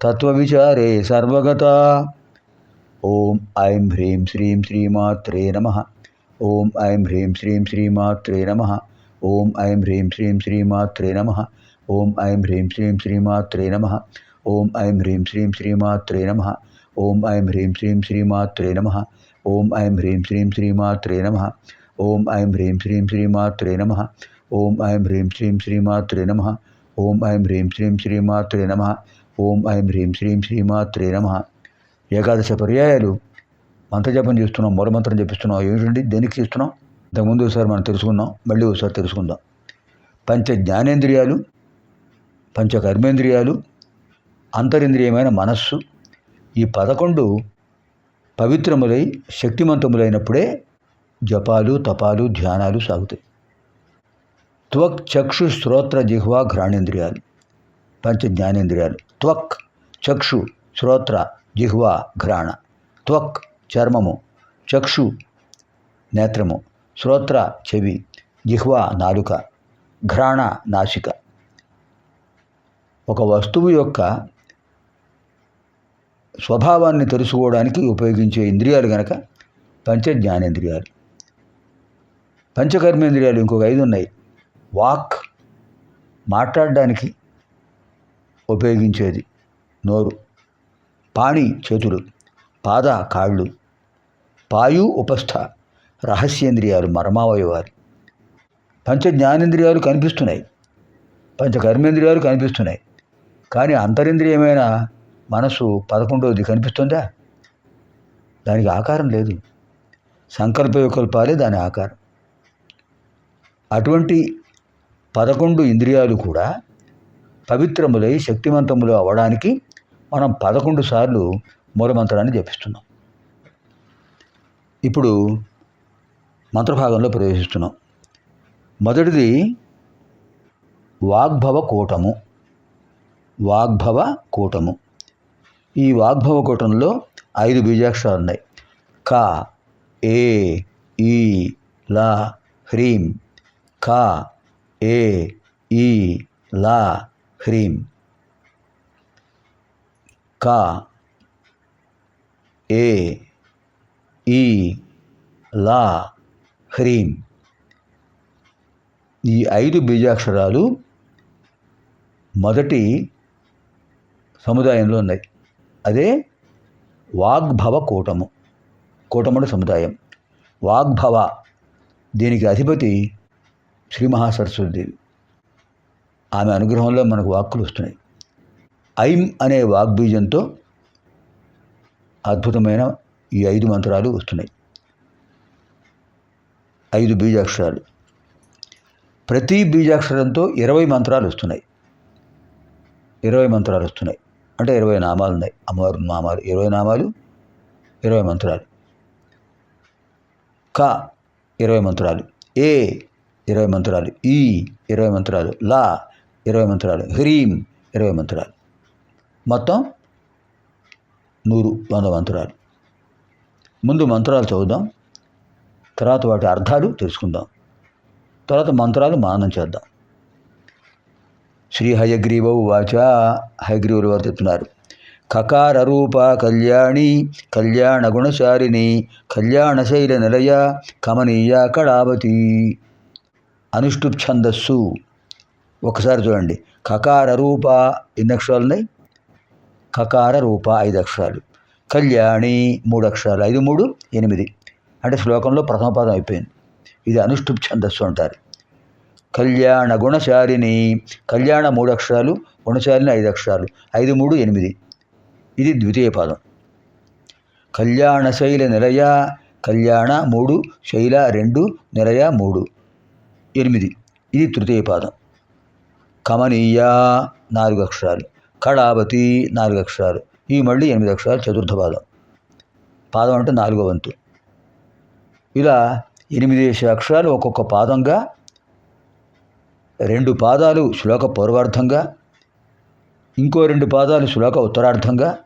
తత్వవిచారే సర్వగత ఓం ఐం హ్రీం శ్రీం శ్రీమాత్రే నమ ఓం ఐం హ్రీం శ్రీం శ్రీమాత్రే నమ ఓం ఐం హ్రీం శ్రీం శ్రీమాత్రే నమ ఓం ఐం హ్రీం శ్రీం శ్రీమాత్రే నమ ఓం ఐం హ్రీం శ్రీం శ్రీమాత్రే నమ ఓం ఐం హ్రీం శ్రీం శ్రీమాత్రే నమ ఓం ఐం హ్రీం శ్రీం శ్రీమాత్రే నమ ఓం ఐం హ్రీం శ్రీం శ్రీమాత్రే నమ ఓం ఐం హ్రీం శ్రీం శ్రీమాత్రే నమ ఓం ఐం హ్రీం శ్రీం శ్రీమాత్రే నమ ఓం ఐం హ్రీం శ్రీం శ్రీమాత్రే నమ. ఏకాదశ పర్యాయాలు మంత్రజపం చేస్తున్నాం మూలమంత్రం జపిస్తున్నాం. ఏమిటండి దేనికి చేస్తున్నాం? ఇంతకుముందు ఒకసారి మనం తెలుసుకున్నాం మళ్ళీ ఒకసారి తెలుసుకుందాం. పంచ జ్ఞానేంద్రియాలు పంచ కర్మేంద్రియాలు అంతరింద్రియమైన మనస్సు ఈ పదకొండు పవిత్రములై శక్తిమంతములైనప్పుడే జపాలు తపాలు ధ్యానాలు సాగుతాయి. త్వక్ చక్షు శ్రోత్ర జిహ్వా ఘ్రాణేంద్రియాలు పంచ జ్ఞానేంద్రియాలు త్వక్ చక్షు శ్రోత్ర జిహ్వా ఘ్రాణ. త్వక్ చర్మము చక్షు నేత్రము. శ్రోత్ర చెవి జిహ్వా నాలుక ఘ్రాణ నాసిక. ఒక వస్తువు యొక్క స్వభావాన్ని తెలుసుకోవడానికి ఉపయోగించే ఇంద్రియాలు గనక పంచ జ్ఞానేంద్రియాలు పంచకర్మేంద్రియాలు ఇంకొక ఐదు ఉన్నాయి. వాక్ మాట్లాడడానికి ఉపయోగించేది. నోరు. పాణి చేతులు. పాద కాళ్ళు. పాయు ఉపస్థ. రహస్యేంద్రియాలు మర్మావయవాలు పంచ జ్ఞానేంద్రియాలు కనిపిస్తున్నాయి. పంచ కర్మేంద్రియాలు కనిపిస్తున్నాయి. కానీ అంతరింద్రియమైన మనసు పదకొండవది కనిపిస్తుందా? దానికి ఆకారం లేదు. సంకల్ప వికల్పాలే దాని ఆకారం. అటువంటి పదకొండు ఇంద్రియాలు కూడా పవిత్రములై శక్తివంతములు అవ్వడానికి మనం పదకొండు సార్లు మూలమంత్రాన్ని జపిస్తున్నాం. ఇప్పుడు మంత్రభాగంలో ప్రవేశిస్తున్నాం. మొదటిది వాగ్భవ కూటము. వాగ్భవ కూటము. ఈ వాగ్భవ కూటంలో ఐదు బీజాక్షరాలు ఉన్నాయి. క ఏ ఈ లా హ్రీం. క ఏ ఈ లా హ్రీం. క. ఏ. ఈ. లా. హ్రీం. ఈ ఐదు బీజాక్షరాలు మొదటి సముదాయంలో ఉన్నాయి. అదే వాగ్భవ కూటము. కూటముడు సముదాయం. వాగ్భవ. దీనికి అధిపతి శ్రీ మహాసరస్వతిదేవి ఆమె అనుగ్రహంలో మనకు వాక్కులు వస్తున్నాయి. ఐం అనే వాగ్బీజంతో అద్భుతమైన ఈ ఐదు మంత్రాలు వస్తున్నాయి. ఐదు బీజాక్షరాలు. ప్రతి బీజాక్షరంతో ఇరవై మంత్రాలు వస్తున్నాయి. ఇరవై మంత్రాలు వస్తున్నాయి. అంటే ఇరవై నామాలు ఉన్నాయి. అమ్మవారి నామాలు ఇరవై నామాలు ఇరవై మంత్రాలు. క ఇరవై మంత్రాలు. ఏ ఇరవై మంత్రాలు. ఈ ఇరవై మంత్రాలు. లా ఇరవై మంత్రాలు. హ్రీం ఇరవై మంత్రాలు. మొత్తం నూరు వంద మంత్రాలు. ముందు మంత్రాలు చదువుదాం. తర్వాత వాటి అర్థాలు తెలుసుకుందాం. తర్వాత మంత్రాలు మానం చేద్దాం. శ్రీ హయగ్రీవవు వాచ హయగ్రీవులు వారు చెప్తున్నారు. కకార రూప కళ్యాణి కళ్యాణ గుణచారిణి కళ్యాణ శైల నిలయ కమనీయ కళావతి. అనుష్ఠుప్ ఛందస్సు ఒకసారి చూడండి. కకార రూప ఎన్ని అక్షరాలు ఉన్నాయి కకార రూప ఐదు అక్షరాలు. కళ్యాణి మూడు అక్షరాలు. ఐదు మూడు ఎనిమిది. అంటే శ్లోకంలో ప్రథమ పదం అయిపోయింది. ఇది అనుష్ఠుప్ ఛందస్సు అంటారు. కళ్యాణ గుణశాలిని కళ్యాణ మూడు అక్షరాలు గుణశాలిని ఐదు అక్షరాలు. ఐదు మూడు ఎనిమిది. ఇది ద్వితీయ పదం. కళ్యాణ శైల నిలయ కళ్యాణ మూడు శైల రెండు నిలయ మూడు ఎనిమిది. ఇది తృతీయ పాదం. కమనీయ నాలుగు అక్షరాలు. కళావతి నాలుగు అక్షరాలు. ఈ మళ్ళీ ఎనిమిది అక్షరాలు చతుర్థ పాదం. పాదం అంటే నాలుగో వంతు. ఇలా ఎనిమిది అక్షరాలు ఒక్కొక్క పాదంగా రెండు పాదాలు శ్లోక పూర్వార్థంగా ఇంకో రెండు పాదాలు శ్లోక ఉత్తరార్థంగా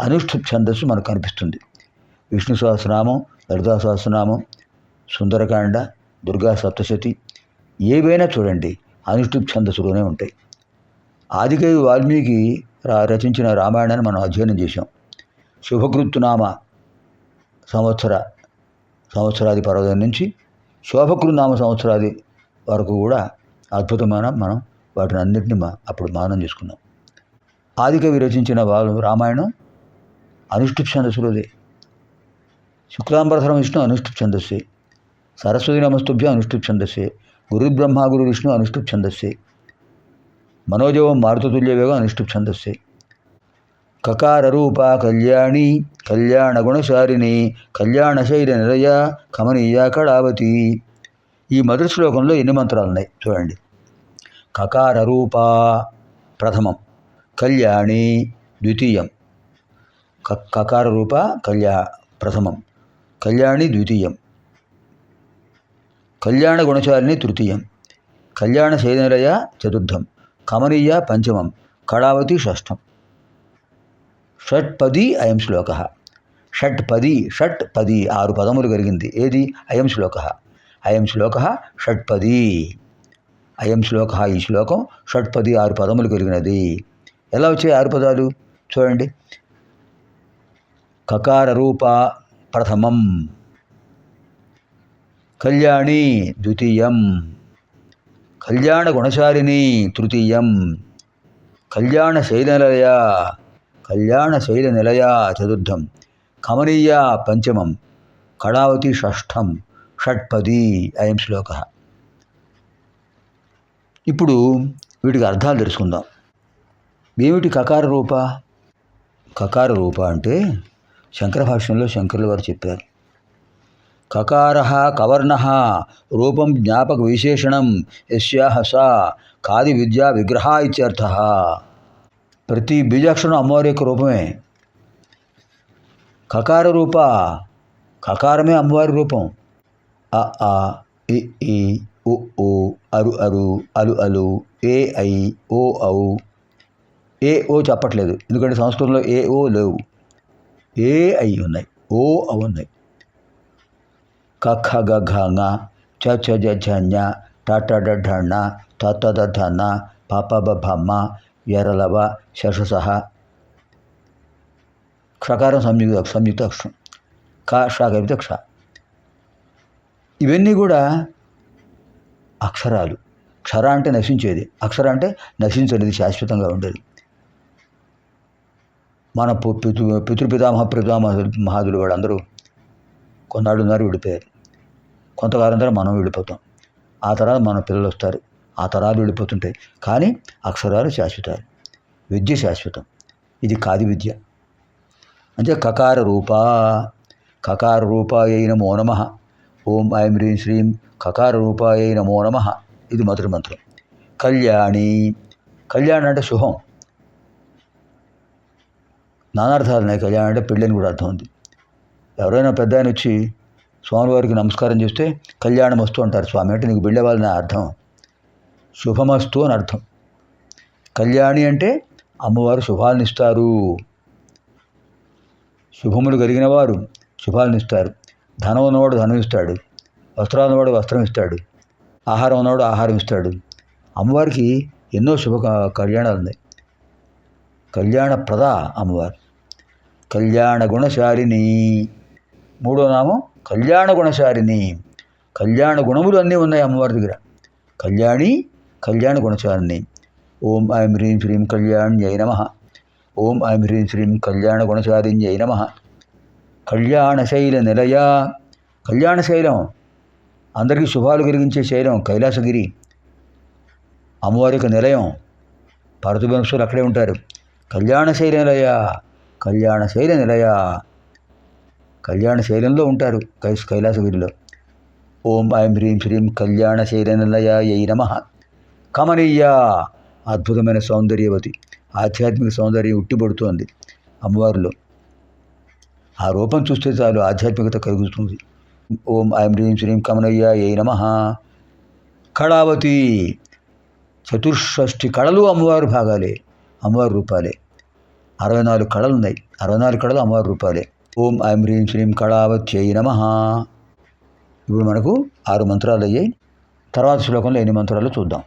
అనుష్ఠు ఛందస్సు మనకు కనిపిస్తుంది. విష్ణు సహస్రనామం లలితా సహస్రనామం సుందరకాండ దుర్గా సప్తశతి ఏవైనా చూడండి. అనుష్ఠుప్ ఛందస్సులోనే ఉంటాయి. ఆదికవి వాల్మీకి రా- రచించిన రామాయణాన్ని మనం అధ్యయనం చేశాం. శుభకృత్తునామ సంవత్సర సంవత్సరాది పర్వదం నుంచి శోభకృనామ సంవత్సరాది వరకు కూడా అద్భుతమైన మనం వాటిని అన్నింటినీ మా అప్పుడు మానం చేసుకున్నాం. ఆదికవి రచించిన వాళ్ళు రామాయణం అనుష్ఠుప్ ఛందస్సులోదే. శుక్లాంబరధరం విష్ణు అనుష్ఠుప్ ఛందస్సే. సరస్వతి నమస్తుభ్యం అనుష్ఠుప్ ఛందస్సే. గురు బ్రహ్మ గురు విష్ణు అనుష్ఠుప్ ఛందస్సే. మనోజవం మారుతతుల్య వేగం అనుష్ఠుప్ ఛందస్సే. కకార రూప కళ్యాణి కళ్యాణ గుణశారిణి కళ్యాణశైల నిరయ కమనీయ కళావతి. ఈ మొదటి శ్లోకంలో ఎన్ని మంత్రాలు ఉన్నాయి చూడండి. కకార రూప ప్రథమం. కళ్యాణి ద్వితీయం. క కకార రూప కళ్యా ప్రథమం. కళ్యాణి ద్వితీయం. కళ్యాణ గుణశాలిని తృతీయం. కళ్యాణ శైలయ చతుర్థం. కమనీయ పంచమం. కళావతి షష్ఠం షట్పది అయం శ్లోక. షట్పది షట్ పది ఆరు పదములు కలిగింది. ఏది? అయం శ్లోక. అయం శ్లోక షట్పది అయం శ్లోక ఈ శ్లోకం షట్పది ఆరు పదములు కలిగినది. ఎలా వచ్చాయి ఆరు పదాలు? చూడండి. కకార రూప ప్రథమం. కళ్యాణి ద్వితీయం. కళ్యాణ గుణశాలిని తృతీయం. కళ్యాణ శైలనిలయ కళ్యాణ శైల నిలయ చతుర్థం. కమనీయ పంచమం. కళావతి షష్ఠం షట్పది అయం శ్లోక. ఇప్పుడు వీటికి అర్థాలు తెలుసుకుందాం. ఏమిటి కకార రూప కకార రూప అంటే శంకర భాష్యంలో శంకరులు వారు చెప్పారు. కకార కవర్ణ రూపం జ్ఞాపక విశేషణం యస్యాహ సా కాది విద్యా విగ్రహ ఇత్యర్థ. ప్రతి బీజాక్షరం అమ్మవారి యొక్క రూపమే. కకార రూప కకారమే అమ్మవారి రూపం. అ ఆ ఇ ఈ ఉ ఉ అరు అరు అలు అలు ఏ ఐ ఓ ఔ. ఏ ఓ చెప్పట్లేదు. ఎందుకంటే సంస్కృతంలో ఏ ఓ లేవు ఏ ఐ ఉన్నాయి. ఓ అవు ఉన్నాయి. కఖ గ ఘ చ చ జ ఝ ఞ ట ట డ ఢ ణ త త ద ధ న ప ప బ భ మ ఎరలవ శషసహ క్షకారం సంయుక్త సంయుక్త అక్షరం క ష కవిత క్ష. ఇవన్నీ కూడా అక్షరాలు. క్షర అంటే నశించేది. అక్షర అంటే నశించనిది శాశ్వతంగా ఉండేది. మన పు- పితృ పితృపితామహ పితామహ మహాదులు వాళ్ళందరూ కొన్నాళ్ళు ఉన్నారు విడిపోయారు. కొంతకాలం తర్వాత మనం వెళ్ళిపోతాం ఆ తర్వాత మన పిల్లలు వస్తారు. ఆ తరాలు వెళ్ళిపోతుంటాయి కానీ అక్షరాలు శాశ్వతాలు. విద్య శాశ్వతం. ఇది కాది విద్య. అంటే కకార రూప కకార రూపాయ నమో నమ. ఓం ఐం హ్రీం శ్రీం కకార రూపాయ నమో నమ. ఇది మొదటి మంత్రం. కళ్యాణి. కళ్యాణ్ అంటే శుభం. నానార్థాలు ఉన్నాయి. కళ్యాణ్ అంటే పెళ్ళని కూడా అర్థం ఉంది. ఎవరైనా పెద్ద ఆయన వచ్చి స్వామివారికి నమస్కారం చేస్తే కళ్యాణం వస్తూ అంటారు స్వామి. అంటే నీకు బిళ్ళవాళ్ళని అర్థం. శుభమస్తు అని అర్థం. కళ్యాణి అంటే అమ్మవారు శుభాలను ఇస్తారు. శుభములు కలిగిన వారు శుభాలను ఇస్తారు. ధనం ఉన్నవాడు ధనం ఇస్తాడు. వస్త్రాలు ఉన్నవాడు వస్త్రం ఇస్తాడు. ఆహారం ఉన్నవాడు ఆహారం ఇస్తాడు. అమ్మవారికి ఎన్నో శుభ కళ్యాణాలు ఉన్నాయి. కళ్యాణ ప్రద అమ్మవారు. కళ్యాణ గుణశాలిని మూడో నామం కళ్యాణ గుణశారిని కళ్యాణ గుణములు అన్నీ ఉన్నాయి అమ్మవారి దగ్గర. కళ్యాణి కళ్యాణ గుణశాలిని ఓం ఐం హ్రీం శ్రీం కళ్యాణ్యై నమ. ఓం ఐం హ్రీం శ్రీం కళ్యాణ గుణశాలిన్యై నమ. కళ్యాణశైల నిలయ. కళ్యాణశైలం అందరికీ శుభాలు కలిగించే శైలం కైలాసగిరి. అమ్మవారి యొక్క నిలయం. పార్వతీవంశులు అక్కడే ఉంటారు. కళ్యాణశైల నిలయ. కళ్యాణశైల నిలయ. కళ్యాణ శైలంలో ఉంటారు కై కైలాసగిరిలో. ఓం ఐం హ్రీం శ్రీం కళ్యాణ శైలనలయ నమ. కమనీయ! అద్భుతమైన సౌందర్యవతి. ఆధ్యాత్మిక సౌందర్యం ఉట్టిపడుతోంది అమ్మవారిలో. ఆ రూపం చూస్తే చాలు ఆధ్యాత్మికత కలుగుతుంది. ఓం ఐం హ్రీం శ్రీం కమనయ్య ఏ నమ. కళావతి! చతుర్షష్ఠి కళలు అమ్మవారి భాగాలే అమ్మవారి రూపాలే. అరవై నాలుగు కళలు ఉన్నాయి అరవై నాలుగు కళలు అమ్మవారి రూపాలే. ఓం ఐం హ్రీం శ్రీం కళావత్యై నమ. ఇప్పుడు మనకు ఆరు మంత్రాలు అయ్యాయి. తర్వాత శ్లోకంలో ఎన్ని మంత్రాలు చూద్దాం.